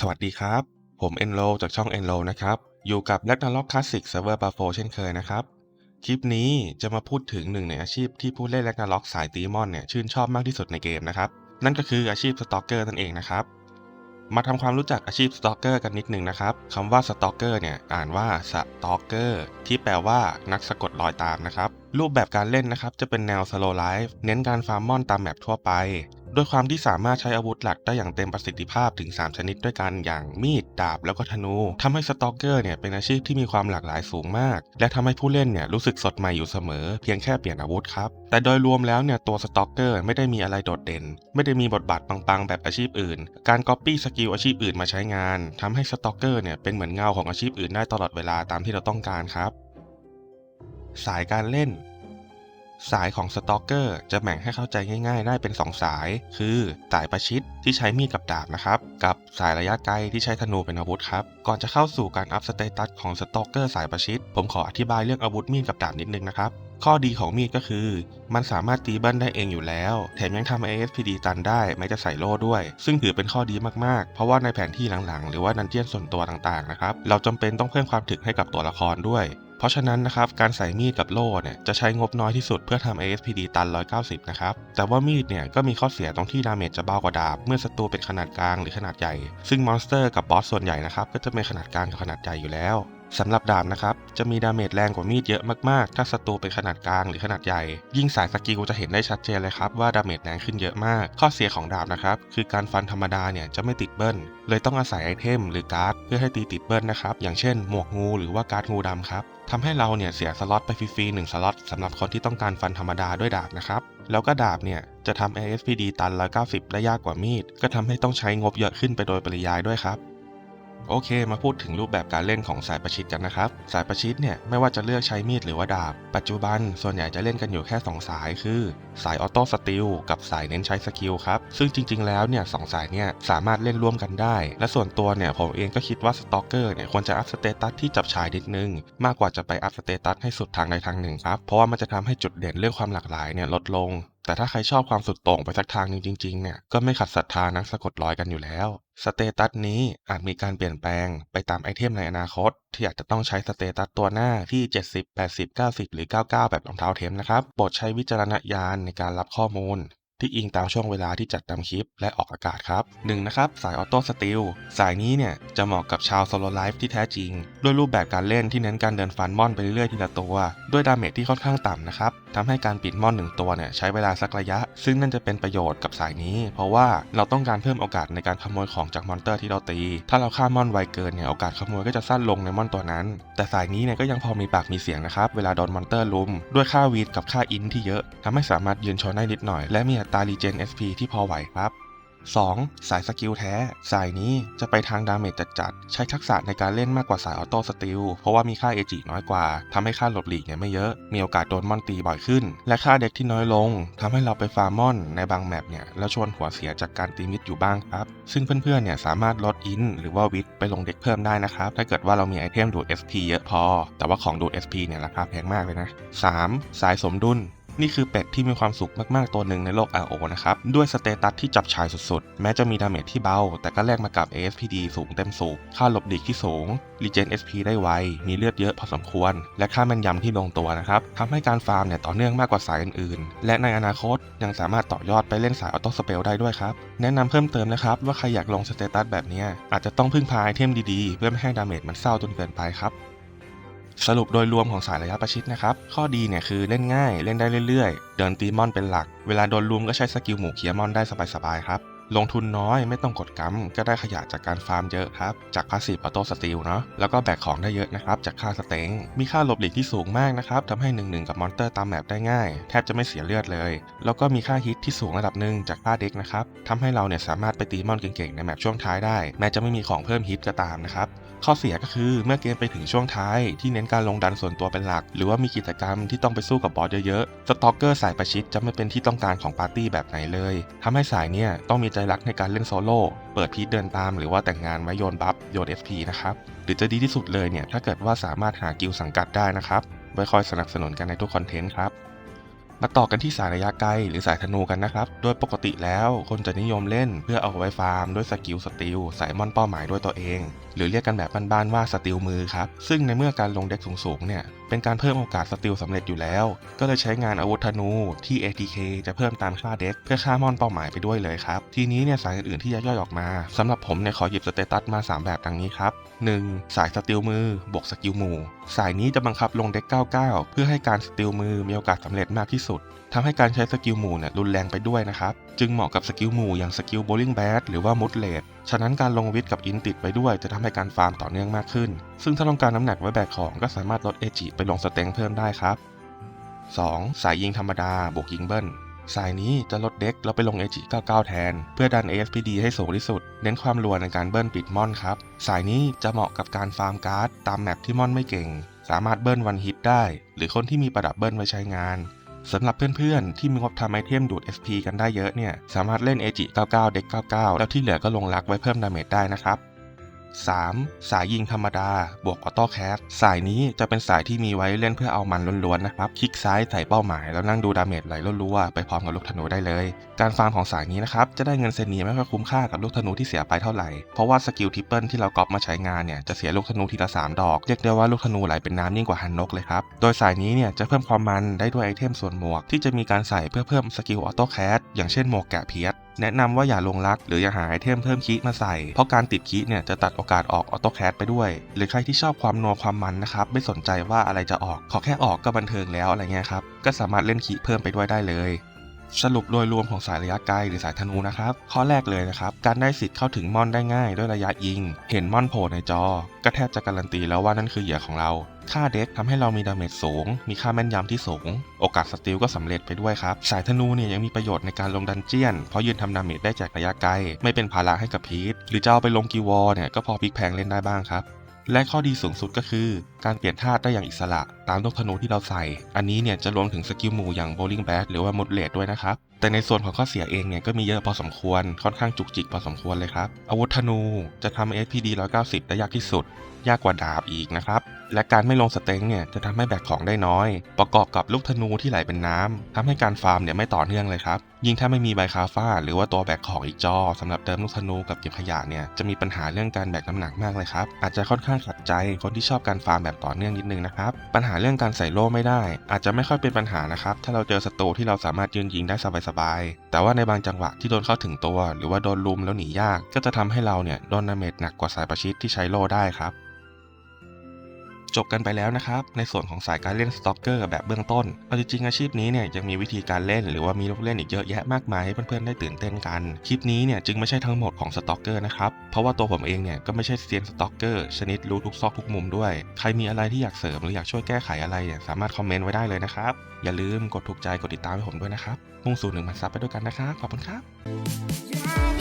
สวัสดีครับ ผมเอนโ o จากช่อง e n โ o นะครับ อยู่กับ r a g n a r o k Classic Server b a f o เช่นเคยนะครับ คลิปนี้จะมาพูดถึงหนึ่งในอาชีพที่ผู้เล่น r a g n a r o k สายตีมอนเนี่ยชื่นชอบมากที่สุดในเกมนะครับ นั่นก็คืออาชีพสตอกเกอร์นั่นเองนะครับ มาทำความรู้จักอาชีพสตอกเกอร์กันนิดหนึ่งนะครับคำว่าสตอกเกอร์เนี่ยอ่านว่าสตอกเกอร์ที่แปลว่านักสะกดรอยตามนะครับ รูปแบบการเล่นนะครับจะเป็นแนว slow life เน้นการฟาร์มมอนตามแมปทั่วไป ด้วยความที่สามารถใช้อาวุธหลักได้อย่างเต็มประสิทธิภาพถึง 3 ชนิดด้วยกันอย่างมีด ดาบ แล้วก็ธนูทำให้สตอกเกอร์เนี่ยเป็นอาชีพที่มีความหลากหลายสูงมาก และทำให้ผู้เล่นเนี่ยรู้สึกสดใหม่อยู่เสมอ เพียงแค่เปลี่ยนอาวุธครับ แต่โดยรวมแล้วเนี่ยตัวสตอกเกอร์ไม่ได้มีอะไรโดดเด่น ไม่ได้มีบทบาทปังๆ แบบอาชีพอื่น การก๊อปปี้สกิลอาชีพอื่นมาใช้งานทำให้สตอกเกอร์เนี่ยเป็นเหมือนเงาของอาชีพอื่นได้ตลอดเวลาตามที่เราต้องการครับ สายการเล่น สายของสตอกเกอร์จะแบ่งให้เข้าใจง่าย ๆ ได้เป็น 2 สาย คือสายประชิดที่ใช้มีดกับดาบนะครับ กับสายระยะไกลที่ใช้ธนูเป็นอาวุธครับ ก่อนจะเข้าสู่การอัพสเตตัสของสตอกเกอร์สายประชิด ผมขออธิบายเรื่องอาวุธมีดกับดาบนิดนึงนะครับข้อดีของมีดก็คือ มันสามารถตีเบิ้ลได้เองอยู่แล้ว แถมยังทำ ASPD ตันได้ไม่จะใส่โล่ด้วย ซึ่งถือเป็นข้อดีมากๆ เพราะว่าในแผนที่หลังๆ หรือว่าดันเจียนส่วนตัวต่างๆนะครับ เราจำเป็นต้องเพิ่มความถึกให้กับตัวละครด้วย ราะฉะนั้นนะครับการใส่มีดกับโล่เนี่ยจะใช้งบน้อยที่สุดเพื่อทำ ASPD ตัน 190 นะครับแต่ว่ามีดเนี่ยก็มีข้อเสียตรงที่ดาเมจจะเบากว่าดาบ เมื่อศัตรูเป็นขนาดกลางหรือขนาดใหญ่ ซึ่งมอนสเตอร์กับบอสส่วนใหญ่นะครับก็จะเป็นขนาดกลางกับขนาดใหญ่อยู่แล้ว สำหรับดาบนะครับ จะมีดาเมจแรงกว่ามีดเยอะมากๆ ถ้าศัตรูเป็นขนาดกลางหรือขนาดใหญ่ ยิ่งสายสกิลจะเห็นได้ชัดเจนเลยครับว่าดาเมจแรงขึ้นเยอะมาก ข้อเสียของดาบนะครับคือการฟันธรรมดาเนี่ยจะไม่ติดเบิ้ล เลยต้องอาศัยไอเทมหรือการ์ดเพื่อให้ตีติดเบิ้ลนะครับ อย่างเช่นหมวกงูหรือว่าการ์ดงูดำครับทำให้เราเนี่ยเสียสล็อตไปฟรีๆหนึ่งสล็อตสำหรับคนที่ต้องการฟันธรรมดาด้วยดาบนะครับแล้วก็ดาบเนี่ยจะทำ ASPD ตัน190ได้ยากกว่ามีด ก็ทำให้ต้องใช้งบเยอะขึ้นไปโดยปริยายด้วยครับ โอเค มาพูดถึงรูปแบบการเล่นของสายประชิดกันนะครับ สายประชิดเนี่ยไม่ว่าจะเลือกใช้มีดหรือว่าดาบ ปัจจุบันส่วนใหญ่จะเล่นกันอยู่แค่ 2 สาย คือ สายออโต้สติลกับสายเน้นใช้สกิลครับ ซึ่งจริง ๆ แล้วเนี่ยสองสายเนี่ยสามารถเล่นร่วมกันได้ และส่วนตัวเนี่ยผมเองก็คิดว่าสตอกเกอร์เนี่ยควรจะอัพสเตตัสที่จับฉายนิดนึง มากกว่าจะไปอัพสเตตัสให้สุดทางใดทางหนึ่งครับ เพราะว่ามันจะทำให้จุดเด่นเรื่องความหลากหลายเนี่ยลดลง แต่ถ้าใครชอบความสุดโต่งไปสักทางหนึงจริงๆเนี่ยก็ไม่ขัดศรัทธานักสะกดรอยกันอยู่แล้ว สเตตัสนี้อาจมีการเปลี่ยนแปลงไปตามไอเทมในอนาคต ที่อาจจะต้องใช้สเตตัสตัวหน้าที่ 70 80 90 หรือ 99 แบบรองเท้าเทมนะครับโปรดใช้วิจารณญาณในการรับข้อมูล ที่อิงตามช่วงเวลาที่จัดทำคลิปและออกอากาศครับ 1. นะครับสายออโต้สติลสายนี้เนี่ยจะเหมาะกับชาวโซโลไลฟ์ที่แท้จริง ด้วยรูปแบบการเล่นที่เน้นการเดินฟันม่อนไปเรื่อยๆทีละตัว ด้วยดาเมจที่ค่อนข้างต่ำนะครับทำให้การปิดม่อนหนึ่งตัวเนี่ยใช้เวลาสักระยะ ซึ่งนั่นจะเป็นประโยชน์กับสายนี้ เพราะว่าเราต้องการเพิ่มโอกาสในการขโมยของจากมอนเตอร์ที่เราตี ถ้าเราฆ่ามอนไวเกินเนี่ยโอกาสขโมยก็จะสั้นลงในม่อนตัวนั้น แต่สายนี้เนี่ยก็ยังพอมีปากมีเสียงนะครับเวลาโดนมอนเตอร์ลุมด้วยค่าวีดกับค่าอินที่เยอะทำให้สามารถยืนชนได้นิดหน่อย และมีอัตรารีเจน SP ที่พอไหวครับ 2. สายสกิลแท้ สายนี้จะไปทางดาเมจจัดๆ ใช้ทักษะในการเล่นมากกว่าสายออโต้สติล เพราะว่ามีค่าเอจิน้อยกว่าทำให้ค่าหลบหลีกเนี่ยไม่เยอะ มีโอกาสโดนมอนตีบ่อยขึ้น และค่าเด็กที่น้อยลงทำให้เราไปฟาร์มมอนในบางแมปเนี่ย แล้วชวนหัวเสียจากการตีมิดอยู่บ้างครับ ซึ่งเพื่อนๆ เนี่ยสามารถลดอินหรือว่าวิดไปลงเด็กเพิ่มได้นะครับ ถ้าเกิดว่าเรามีไอเทมดูด SP เยอะพอ แต่ว่าของดูด SP เนี่ยราคาแพงมากเลยนะ 3. สายสมดุล นี่คือเป็ดที่มีความสุขมากๆ ตัวหนึ่งในโลก RO นะครับ ด้วยสเตตัสที่จับฉายสุดๆ แม้จะมีดาเมจที่เบา แต่ก็แลกมากับ ASPD สูงเต็มสูบค่าหลบดีกที่สูง รีเจน SP ได้ไว มีเลือดเยอะพอสมควร และค่าแม่นยำที่ลงตัวนะครับทำให้การฟาร์มเนี่ยต่อเนื่องมากกว่าสายอื่นๆ และในอนาคตยังสามารถต่อยอดไปเล่นสายออโต้สเปลได้ด้วยครับ แนะนำเพิ่มเติมนะครับว่าใครอยากลงสเตตัสแบบนี้อาจจะต้องพึ่งพาไอเทมดีๆ เพื่อไม่ให้ดาเมจมันเศร้าจนเกินไปครับ สรุปโดยรวมของสายระยะประชิดนะครับ ข้อดีเนี่ยคือเล่นง่ายเล่นได้เรื่อยๆ เดินตีมอนเป็นหลัก เวลาโดนลุมก็ใช้สกิลหมู่เคียมอนได้สบายๆครับ ลงทุนน้อยไม่ต้องกดกัมก็ได้ขยะจากการฟาร์มเยอะครับ จากพาสซีฟออโต้สติลเนาะแล้วก็แบกของได้เยอะนะครับ จากค่าสเต็งมีค่าหลบหลีกที่สูงมากนะครับทำให้หนึ่งหนึ่งกับมอนเตอร์ตามแมปได้ง่าย แทบจะไม่เสียเลือดเลย แล้วก็มีค่าฮิตที่สูงระดับหนึ่งจากค่าเด็กนะครับทำให้เราเนี่ยสามารถไปตีมอนเก่งๆในแมปช่วงท้ายได้ แม้จะไม่มีของเพิ่มฮิตก็ตามนะครับ ข้อเสียก็คือเมื่อเกมไปถึงช่วงท้ายที่เน้นการลงดันส่วนตัวเป็นหลัก หรือว่ามีกิจกรรมที่ต้องไปสู้กับบอสเยอะๆ สตอกเกอร์สายประชิดจะไม่เป็นที่ต้องการของปาร์ตี้แบบไหนเลยทำให้สายเนี่ยต้องมีใจรักในการเล่นโซโล่ เปิดพีทเดินตามหรือว่าแต่งงานไว้โยนบัฟโยน SP นะครับ หรือจะดีที่สุดเลยเนี่ยถ้าเกิดว่าสามารถหากิลสังกัดได้นะครับ ไว้คอยสนับสนุนกันในทุกคอนเทนต์ครับมาต่อกันที่สายระยะไกลหรือสายธนูกันนะครับ โดยปกติแล้วคนจะนิยมเล่นเพื่อเอาไว้ฟาร์มด้วยสกิลสติลใส่มอนเป้าหมายด้วยตัวเอง หรือเรียกกันแบบบ้านๆว่าสติลมือครับ ซึ่งในเมื่อการลงเด็กสูงๆเนี่ย เป็นการเพิ่มโอกาสสติลสำเร็จอยู่แล้ว ก็เลยใช้งานอาวุธธนูที่ ATK จะเพิ่มตามค่าเด็กเพื่อฆ่ามอนเป้าหมายไปด้วยเลยครับ ทีนี้เนี่ยสายอื่นๆที่ย่อยๆออกมาสำหรับผมเนี่ยขอหยิบสเตตัสมา 3 แบบดังนี้ครับ 1. สายสติลมือบวกสกิลหมู่ สายนี้จะบังคับลงเด็ก 99 เพื่อให้การสติลมือมีโอกาสสำเร็จมากที่สุด ทำให้การใช้สกิลหมู่เนี่ยรุนแรงไปด้วยนะครับ จึงเหมาะกับสกิลหมู่อย่างสกิลโบลิ่งแบดหรือว่ามุดเลดฉะนั้นการลงวิทย์กับอินติดไปด้วยจะทำให้การฟาร์มต่อเนื่องมากขึ้น ซึ่งถ้าต้องการน้ำหนักไว้แบกของก็สามารถลดเอจิไปลงสเต็งเพิ่มได้ครับ 2. สายยิงธรรมดาบวกยิงเบิ้ลสายนี้จะลดเด็กแล้วไปลง AG 99 แทน เพื่อดัน ASPD ให้สูงที่สุด เน้นความรัวในการเบิ้ลปิดมอนครับ สายนี้จะเหมาะกับการฟาร์มการ์ดตามแมปที่มอนไม่เก่ง สามารถเบิ้ลวันฮิตได้ หรือคนที่มีประดับเบิ้ลไว้ใช้งาน สำหรับเพื่อนๆ ที่มีงบทำไอเทมดูด SP กันได้เยอะเนี่ย สามารถเล่นเอจิ99 เด็ก99 แล้วที่เหลือก็ลงลักไว้เพิ่มดาเมจได้นะครับ 3. สายยิงธรรมดา บวกออโต้แคสสายนี้จะเป็นสายที่มีไว้เล่นเพื่อเอามันล้วนๆนะครับ คลิกซ้ายใส่เป้าหมายแล้วนั่งดูดาเมจไหลรัวๆไปพร้อมกับลูกธนูได้เลย การฟาร์มของสายนี้นะครับ จะได้เงินเซนีไม่ค่อยคุ้มค่ากับลูกธนูที่เสียไปเท่าไหร่ เพราะว่าสกิลทริปเปิลที่เราก๊อปมาใช้งานเนี่ยจะเสียลูกธนูทีละ 3 ดอก เรียกได้ว่าลูกธนูไหลเป็นน้ำยิ่งกว่าฮันนกเลยครับ โดยสายนี้เนี่ยจะเพิ่มความมันได้ด้วยไอเทมส่วนหมวก ที่จะมีการใส่เพื่อเพิ่มสกิลออโต้แคสอย่างเช่นหมวกแกะเพียสแนะนำว่าอย่าลงลัก หรืออย่าหาไอเทมเพิ่มคีมาใส่ เพราะการติดคีเนี่ยจะตัดโอกาสออกออโต้แคสไปด้วย หรือใครที่ชอบความนัวความมันนะครับไม่สนใจว่าอะไรจะออก ขอแค่ออกก็บันเทิงแล้วอะไรเงี้ยครับก็สามารถเล่นคีเพิ่มไปด้วยได้เลย สรุปโดยรวมของสายระยะไกลหรือสายธนูนะครับ ข้อแรกเลยนะครับ การได้สิทธิ์เข้าถึงม่อนได้ง่ายด้วยระยะยิง เห็นม่อนโผล่ในจอ ก็แทบจะการันตีแล้วว่านั่นคือเหยื่อของเรา ค่าเด็กทำให้เรามีดาเมจสูง มีค่าแม่นยำที่สูง โอกาสสติลก็สำเร็จไปด้วยครับ สายธนูเนี่ยยังมีประโยชน์ในการลงดันเจียน เพราะยืนทำดาเมจได้จากระยะไกล ไม่เป็นภาระให้กับพีทหรือจะเอาไปลงกีวอเนี่ยก็พอพลิกแพงเล่นได้บ้างครับ และข้อดีสูงสุดก็คือ การเปลี่ยนธาตุได้อย่างอิสระตามลูกธนูที่เราใส่ อันนี้เนี่ยจะรวมถึงสกิลหมู่อย่าง bowling bat หรือว่ามุดเลดด้วยนะครับ แต่ในส่วนของข้อเสียเองเนี่ยก็มีเยอะพอสมควร ค่อนข้างจุกจิกพอสมควรเลยครับ อาวุธธนูจะทำ SPD 190 ได้ยากที่สุด ยากกว่าดาบอีกนะครับ และการไม่ลงสเต็งเนี่ยจะทำให้แบกของได้น้อย ประกอบกับลูกธนูที่ไหลเป็นน้ำทำให้การฟาร์มเนี่ยไม่ต่อเนื่องเลยครับ ยิ่งถ้าไม่มีใบคาฟ้า หรือว่าตัวแบกของอีกจอสำหรับเติมลูกธนูกับเก็บขยะเนี่ยจะมีปัญหาเรื่องการแบกน้ำหนักมากเลยครับ อาจจะค่อนข้างขัดใจคนที่ชอบการฟาร์มแบบต่อเนื่องนิดนึงนะครับ ปัญหาเรื่องการใส่โล่ไม่ได้ อาจจะไม่ค่อยเป็นปัญหานะครับถ้าเราเจอศัตรูที่เราสามารถยืนยิงได้สบายๆแต่ว่าในบางจังหวะที่โดนเข้าถึงตัว หรือว่าโดนลุมแล้วหนียาก ก็จะทำให้เราเนี่ยโดนดาเมจหนักกว่าสายประชิดที่ใช้โล่ได้ครับ จบกันไปแล้วนะครับ ในส่วนของสายการเล่นสต็อกเกอร์แบบเบื้องต้นเอาจริงๆอาชีพนี้เนี่ยยังมีวิธีการเล่นหรือว่ามีลูกเล่นอีกเยอะแยะมากมายให้เพื่อนๆได้ตื่นเต้นกัน คลิปนี้เนี่ยจึงไม่ใช่ทั้งหมดของสต็อกเกอร์นะครับ เพราะว่าตัวผมเองเนี่ยก็ไม่ใช่เซียนสต็อกเกอร์ชนิดรู้ทุกซอกทุกมุมด้วย ใครมีอะไรที่อยากเสริมหรืออยากช่วยแก้ไขอะไรเนี่ยสามารถคอมเมนต์ไว้ได้เลยนะครับ อย่าลืมกดถูกใจกดติดตามให้ผมด้วยนะครับมุ่งสู่หนึ่งพันซับไปด้วยกันนะครับขอบคุณครับ